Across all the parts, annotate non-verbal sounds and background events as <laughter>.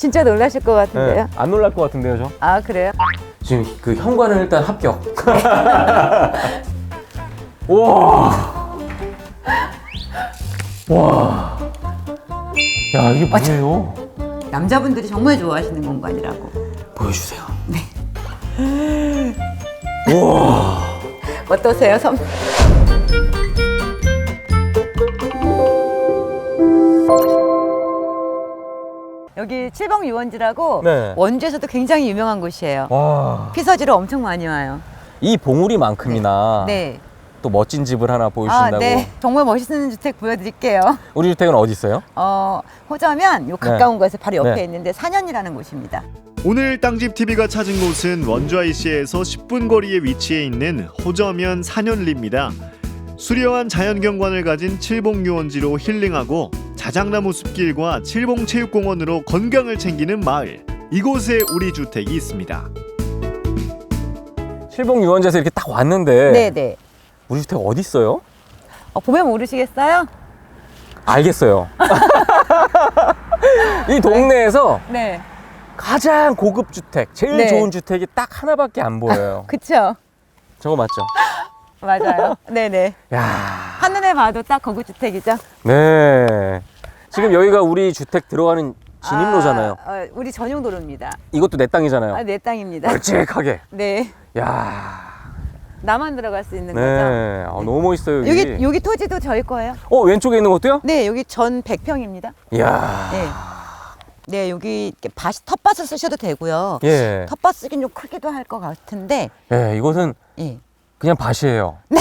진짜 놀라실 것 같은데요. 네, 안 놀랄 것 같은데요, 저? 아 그래요? 지금 그 현관은 일단 합격. <laughs> 와. 와. 야, 이게 뭐예요? 남자분들이 정말 좋아하시는 공간이라고. 보여주세요. 어떠세요, 선? 여기 칠봉 유원지라고 네. 원주에서도 굉장히 유명한 곳이에요. 와. 피서지로 엄청 많이 와요. 이 봉우리만큼이나 네. 또 멋진 집을 하나 아, 보여주신다고. 네. 정말 멋있는 주택 보여드릴게요. 우리 주택은 어디 있어요? 어, 호자면 요 가까운 곳에서 바로 옆에 네. 있는데 산연이라는 곳입니다. 오늘 땅집 TV가 찾은 곳은 원주 IC에서 10분 거리에 위치해 있는 호저면 산연리입니다. 수려한 자연경관을 가진 칠봉유원지로 힐링하고 자작나무 숲길과 칠봉체육공원으로 건강을 챙기는 마을. 이곳에 우리 주택이 있습니다. 칠봉 유원지에서 이렇게 딱 왔는데 네, 네. 우리 주택 어디 있어요? 어, 보면 모르시겠어요? 알겠어요. <laughs> 이 동네에서 네. 가장 고급 주택, 제일 네. 좋은 주택이 딱 하나밖에 안 보여요. <laughs> 그쵸? 저거 맞죠? <gasps> 맞아요. 네네. 야, 한눈에 봐도 딱 거구 주택이죠. 네. 지금 여기가 우리 주택 들어가는 진입로잖아요. 아, 어, 우리 전용 도로입니다. 이것도 내 땅이잖아요. 아, 내 땅입니다. 널찍하게. <laughs> 네. 야, 나만 들어갈 수 있는 네. 거죠. 아, 너무 멋있어요 여기. 여기 여기 토지도 저희 거예요. 어 왼쪽에 있는 것도요? 네, 여기 전 100평입니다. 이야. 네. 네, 여기 이렇게 밭 텃밭을 쓰셔도 되고요. 예. 텃밭 쓰긴 좀 크기도 할 것 같은데, 예, 이것은 예. 그냥 밭이에요. <laughs> 네,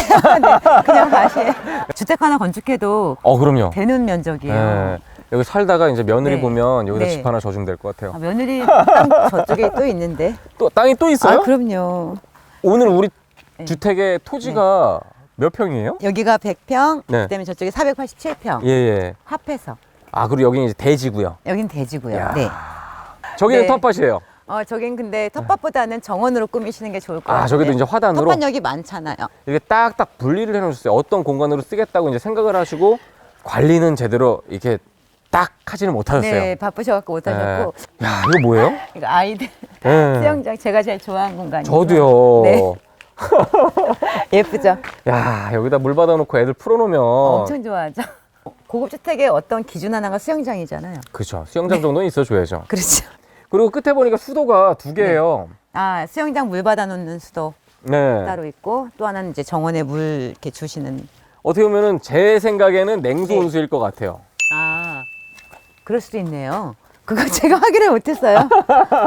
그냥 밭이 주택 하나 건축해도 어, 그럼요. 되는 면적이에요. 예. 여기 살다가 이제 며느리 네. 보면 여기다 네. 집 하나 져주면 될 것 같아요. 아, 며느리 땅 저쪽에 또 있는데. 또 땅이 또 있어요? 아, 그럼요. 오늘 우리 네. 주택의 토지가 몇 평이에요? 여기가 100평, 네. 그다음에 저쪽에 487평. 예, 예. 합해서. 아, 그리고 여기는 이제 대지고요. 여긴 대지고요. 야. 네. 저기는 네. 텃밭이에요. 어, 저긴 근데 텃밭보다는 정원으로 꾸미시는 게 좋을 것 같아요. 아, 저기도 이제 화단으로 텃밭 여기 많잖아요. 이렇게 딱딱 분리를 해 놓으셨어요. 어떤 공간으로 쓰겠다고 이제 생각을 하시고 관리는 제대로 이렇게 딱 하지는 못하셨어요. 네, 바쁘셔갖고 못하셨고. 네. 야, 이거 뭐예요? <laughs> 이거 아이들 네. 수영장 제가 제일 좋아하는 공간이에요. 저도요. 네. <laughs> 예쁘죠? 야, 여기다 물 받아놓고 애들 풀어놓으면. 엄청 좋아하죠. 고급 주택의 어떤 기준 하나가 수영장이잖아요. 그렇죠. 수영장 정도는 있어줘야죠. 그렇죠. 그리고 끝에 보니까 수도가 두 개예요. 아, 수영장 물 받아 놓는 수도 네. 따로 있고 또 하나는 이제 정원에 물 이렇게 주시는 어떻게 보면은 제 생각에는 냉수 네. 온수일 것 같아요. 아, 그럴 수도 있네요. 그거 <laughs> 제가 확인을 못했어요.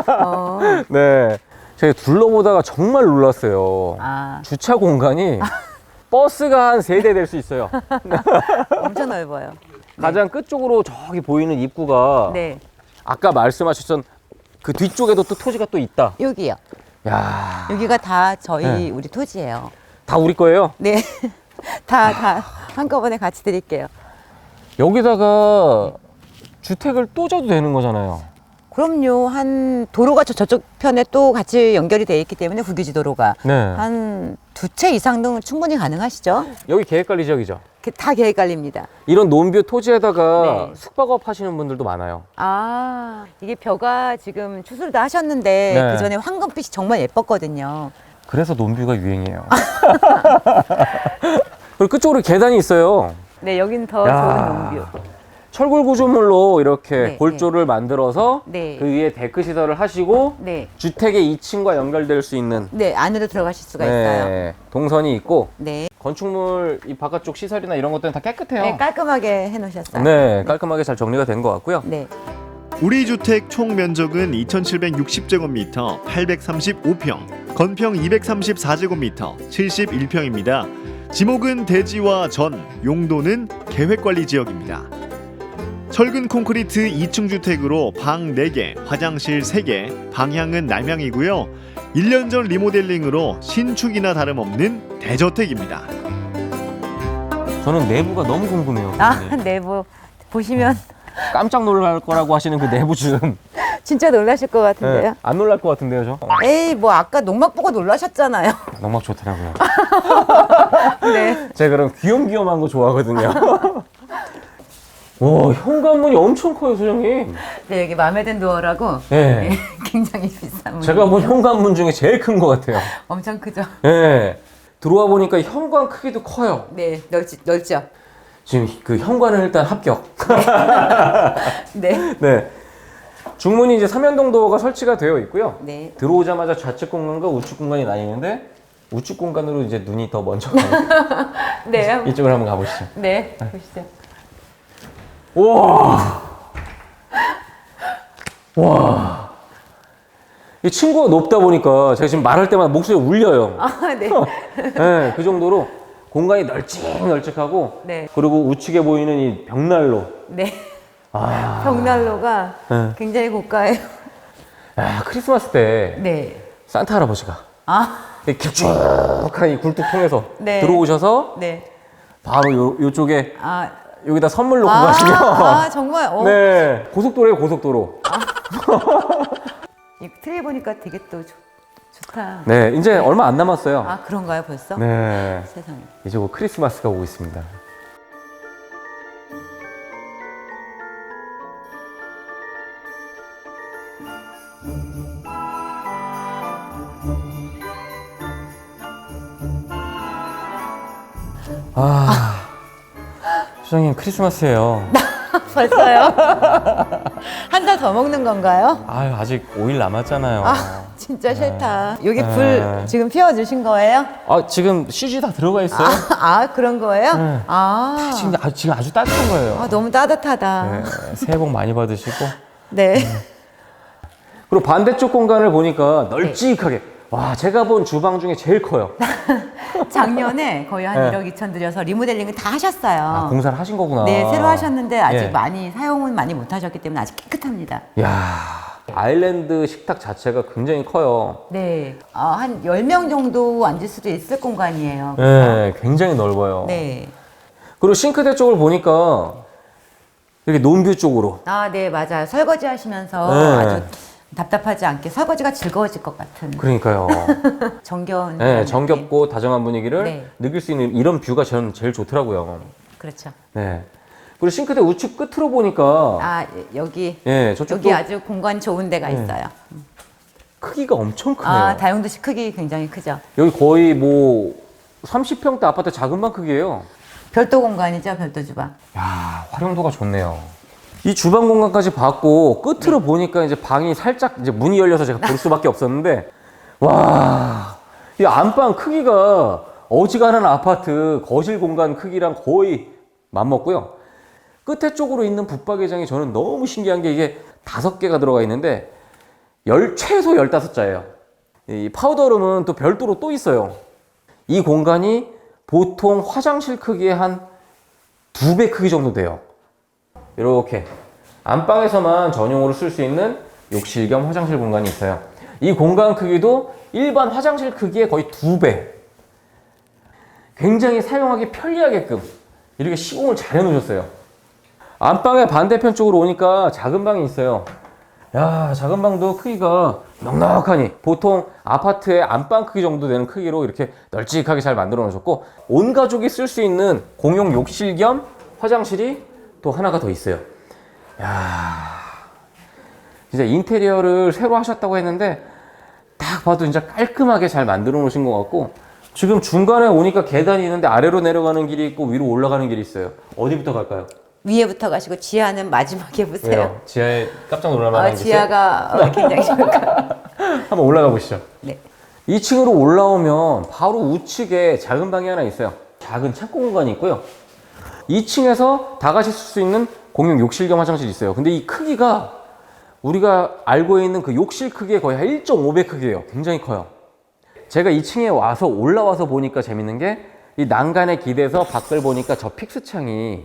어, <laughs> 네. 제가 둘러보다가 정말 놀랐어요. 아, 주차 공간이 버스가 한 세 대 될 수 있어요. <laughs> 엄청 넓어요. 가장 끝쪽으로 저기 보이는 입구가 네, 아까 말씀하셨던 그 뒤쪽에도 또 토지가 또 있다. 여기요. 야, 여기가 다 저희 네. 우리 토지예요. 다 우리 거예요. 네, <laughs> 다 다 한꺼번에 같이 드릴게요. 여기다가 주택을 또 져도 되는 거잖아요. 그럼요. 한 도로가 저 저쪽 편에 또 같이 연결이 돼 있기 때문에 국유지 도로가 네. 한 두 채 이상은 충분히 가능하시죠? 여기 계획관리 지역이죠. 그 다 계획 관리입니다. 이런 논뷰 토지에다가 네. 숙박업 하시는 분들도 많아요. 아, 이게 벼가 지금 추수를 다 하셨는데 네. 그 전에 황금빛이 정말 예뻤거든요. 그래서 논뷰가 유행이에요. <laughs> 그리고 끝쪽으로 계단이 있어요. 네, 여긴 더 야. 좋은 농뷰. 철골 구조물로 이렇게 네, 골조를 만들어서 네. 그 위에 데크 시설을 하시고 네. 주택의 2층과 연결될 수 있는 네, 안으로 들어가실 수가 있어요. 네, 동선이 있고 네. 건축물 이 바깥쪽 시설이나 이런 것들은 다 깨끗해요. 네, 깔끔하게 해 놓으셨어요. 네, 깔끔하게 잘 정리가 된 것 같고요. 네. 우리 주택 총 면적은 2,760제곱미터, 835평, 건평 234제곱미터, 71평입니다. 지목은 대지와 전, 용도는 계획관리 지역입니다. 철근 콘크리트 2층 주택으로 방 4개, 화장실 3개, 방향은 남향이고요. 1년 전 리모델링으로 신축이나 다름없는 대저택입니다. 저는 내부가 너무 궁금해요. 아, 선생님. <laughs> 내부 보시면 깜짝 놀랄 거라고 하시는 그 내부 좀 <laughs> 진짜 놀라실 것 같은데요. 네, 안 놀랄 것 같은데요, 저? 에이, 뭐 아까 농막 보고 놀라셨잖아요. 너무 좋더라고요. <laughs> 네. 제가 그런 귀염귀염한 거 좋아하거든요. 와, 현관문이 엄청 커요, 소장님. 네, 여기 마음에 든 도어라고 네. 네, <laughs> 굉장히 비싼 문. 제가 본 현관문 중에 제일 큰 것 같아요. 엄청 크죠? 예. 들어와 보니까 현관 크기도 커요. 네, 넓지, 넓죠? 지금 그 현관은 일단 합격. <laughs> 네. 네. 중문이 이제 삼연동 도어가 설치가 되어 있고요. 네. 들어오자마자 좌측 공간과 우측 공간이 나뉘는데 우측 공간으로 이제 눈이 더 먼저 가요. <laughs> 네. 이쪽으로 한번 가보시죠. 네. 보시죠. 와. 와. 이 친구가 높다 보니까 제가 지금 말할 때마다 목소리 울려요. 아, 네. 네, 그 정도로 공간이 널찍널찍하고 네. 그리고 우측에 보이는 이 벽난로. 네. 아, 벽난로가 네. 굉장히 고가예요. 야, 크리스마스 때 네. 산타 할아버지가 아, 이 길쭉한 이 굴뚝 통해서 네. 들어오셔서 네. 바로 요, 요쪽에 아, 여기다 선물 놓고 아, 가시면 아, <laughs> 정말. 어. 네 고속도로에 고속도로 이 트레이 보니까 되게 또 좋, 좋다. 네 이제 얼마 안 남았어요 아, 그런가요, 벌써? 네 세상에. 이제 곧 크리스마스가 오고 있습니다 아 수장님 크리스마스예요 <laughs> 벌써요? 한 달 더 먹는 건가요? 아유 아직 5일 남았잖아요 아, 진짜 싫다. 여기 네. 불 지금 피워주신 거예요? 아 지금 CG 다 들어가 있어요 아, 아, 그런 거예요? 네. 아, 지금, 아, 지금 아주 따뜻한 거예요 아, 너무 따뜻하다. 네, 새해 복 많이 받으시고 네. 그리고 반대쪽 공간을 보니까 널찍하게 와 제가 본 주방 중에 제일 커요 <laughs> 작년에 거의 한 네. 1억 2천 들여서 리모델링을 다 하셨어요. 아, 공사를 하신 거구나 네, 새로 하셨는데 아직 예. 많이 사용은 많이 못 하셨기 때문에 아직 깨끗합니다. 야 아일랜드 식탁 자체가 굉장히 커요 네. 어, 한 10명 정도 앉을 수도 있을 공간이에요. 네 굉장히 넓어요 네. 그리고 싱크대 쪽을 보니까 이렇게 논뷰 쪽으로 아, 네, 맞아요. 설거지 하시면서 네. 아주 답답하지 않게 설거지가 즐거워질 것 같은 그러니까요 <laughs> 정겨운. 네, 그런 느낌. 정겹고 다정한 분위기를 네. 느낄 수 있는 이런 뷰가 저는 제일 좋더라고요 그렇죠. 네 그리고 싱크대 우측 끝으로 보니까 아, 여기 예 저쪽도 여기 아주 공간 좋은 데가 네. 있어요. 크기가 엄청 크네요 아, 다용도실 크기 굉장히 크죠. 여기 거의 뭐 30평대 아파트 작은 방 크기예요. 별도 공간이죠, 별도 주방. 야, 활용도가 좋네요. 이 주방 공간까지 봤고 끝으로 보니까 이제 방이 살짝 이제 문이 열려서 제가 볼 수밖에 없었는데 와, 이 안방 크기가 어지간한 아파트 거실 공간 크기랑 거의 맞먹고요. 끝에 쪽으로 있는 붙박이장이 저는 너무 신기한 게 이게 다섯 개가 들어가 있는데 열 최소 15자예요. 이 파우더룸은 또 별도로 또 있어요. 이 공간이 보통 화장실 크기의 한 두 배 크기 정도 돼요. 이렇게 안방에서만 전용으로 쓸 수 있는 욕실 겸 화장실 공간이 있어요. 이 공간 크기도 일반 화장실 크기의 거의 두 배. 굉장히 사용하기 편리하게끔 이렇게 시공을 잘 해놓으셨어요. 안방의 반대편 쪽으로 오니까 작은 방이 있어요. 야, 작은 방도 크기가 넉넉하니 보통 아파트의 안방 크기 정도 되는 크기로 이렇게 널찍하게 잘 만들어 놓으셨고 온 가족이 쓸 수 있는 공용 욕실 겸 화장실이 또 하나가 더 있어요. 야, 진짜 인테리어를 새로 하셨다고 했는데 딱 봐도 진짜 깔끔하게 잘 만들어 놓으신 것 같고 지금 중간에 오니까 계단이 있는데 아래로 내려가는 길이 있고 위로 올라가는 길이 있어요. 어디부터 갈까요? 위에부터 가시고 지하는 마지막에 보세요. 왜요? 지하에 깜짝 놀랄 만한 아, 게 있어요? 지하가 어, <laughs> 굉장히 좋을 것 같아요. 한번 올라가 보시죠. 네. 2층으로 올라오면 바로 우측에 작은 방이 하나 있어요. 작은 창고 공간이 있고요. 2층에서 다 같이 쓸 수 있는 공용 욕실 겸 화장실이 있어요. 근데 이 크기가 우리가 알고 있는 그 욕실 크기의 거의 한 1.5배 크기예요. 굉장히 커요. 제가 2층에 와서 올라와서 보니까 재밌는 게 이 난간에 기대서 밖을 보니까 저 픽스 창이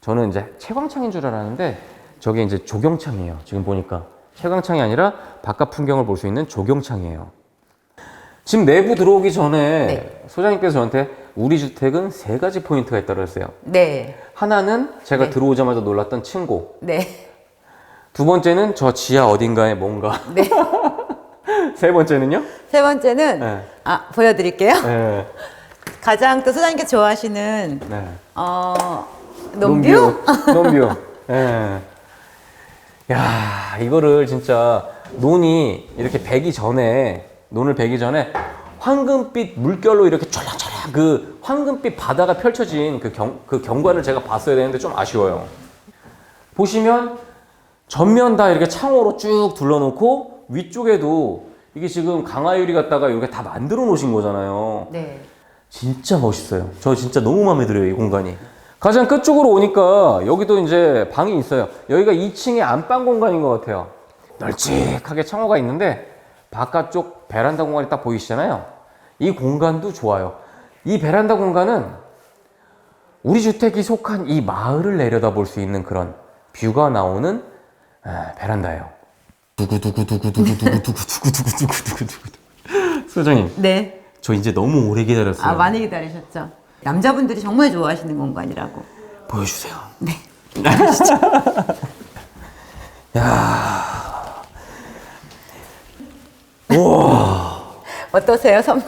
저는 이제 채광창인 줄 알았는데 저게 이제 조경창이에요. 지금 보니까 채광창이 아니라 바깥 풍경을 볼 수 있는 조경창이에요. 지금 내부 들어오기 전에 네. 소장님께서 저한테 우리 주택은 세 가지 포인트가 있다고 했어요. 네. 하나는 제가 네. 들어오자마자 놀랐던 층고. 네. 두 번째는 저 지하 어딘가에 뭔가. 네. <laughs> 세 번째는요? 세 번째는 네. 아, 보여드릴게요. 네. 가장 또 소장님께서 좋아하시는 네. 어, 논뷰? 논뷰. 예. <laughs> 야, 이거를 진짜 논이 이렇게 배기 전에, 논을 배기 전에 황금빛 물결로 이렇게 촤락촤락 그 황금빛 바다가 펼쳐진 그, 경, 그 경관을 제가 봤어야 되는데 좀 아쉬워요. 보시면 전면 다 이렇게 창호로 쭉 둘러놓고 위쪽에도 이게 지금 강화유리 갖다가 이렇게 다 만들어 놓으신 거잖아요. 네. 진짜 멋있어요. 저 진짜 너무 마음에 들어요, 이 공간이. 가장 끝쪽으로 오니까 여기도 이제 방이 있어요. 여기가 2층의 안방 공간인 것 같아요. 널찍하게 창호가 있는데 바깥쪽 베란다 공간이 딱 보이시잖아요. 이 공간도 좋아요. 이 베란다 공간은 우리 주택이 속한 이 마을을 내려다 볼 수 있는 그런 뷰가 나오는 아, 베란다예요. 두구두구두구두구두구두구두구두구두구두구. 소장님, 네. 저 이제 너무 오래 기다렸어요. 아, 많이 기다리셨죠? 남자분들이 정말 좋아하시는 공간이라고. 보여주세요. 네. 어떠세요, 선?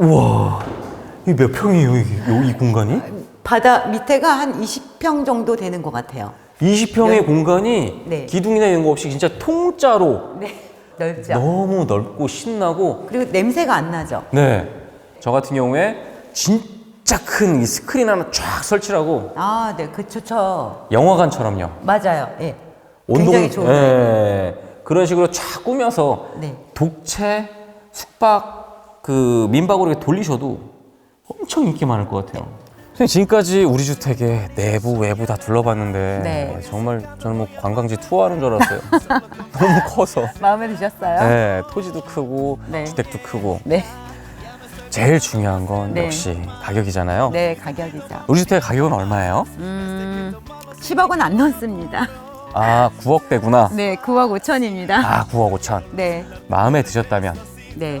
우와, 이게 몇 평이에요, 이게, 요- 이 공간이? 바다 밑에가 한 20평 정도 되는 것 같아요. 20평의 공간이 네. 기둥이나 이런 거 없이 진짜 통짜로 네. 넓죠? 너무 넓고 신나고, 그리고 냄새가 안 나죠? 네. 저 같은 경우에 진짜 큰 이 스크린 하나 쫙 설치하고 아, 네. 그 좋죠. 영화관처럼요. 맞아요. 예. 굉장히 좋은. 예. 그런 식으로 쫙 꾸며서 네. 독채, 숙박, 그 민박으로 이렇게 돌리셔도 엄청 인기 많을 것 같아요. 선생님, 지금까지 우리 주택에 내부, 외부 다 둘러봤는데 네. 정말 저는 뭐 관광지 투어하는 줄 알았어요. <laughs> 너무 커서. 마음에 드셨어요? 네, 토지도 크고 네. 주택도 크고 네. 제일 중요한 건 네. 역시 가격이잖아요. 네, 가격이죠. 우리 주택 가격은 얼마예요? 음, 10억은 안 넘습니다. 아, 9억대구나. 네, 9억 5천입니다. 아, 9억 5천. 네, 마음에 드셨다면 네.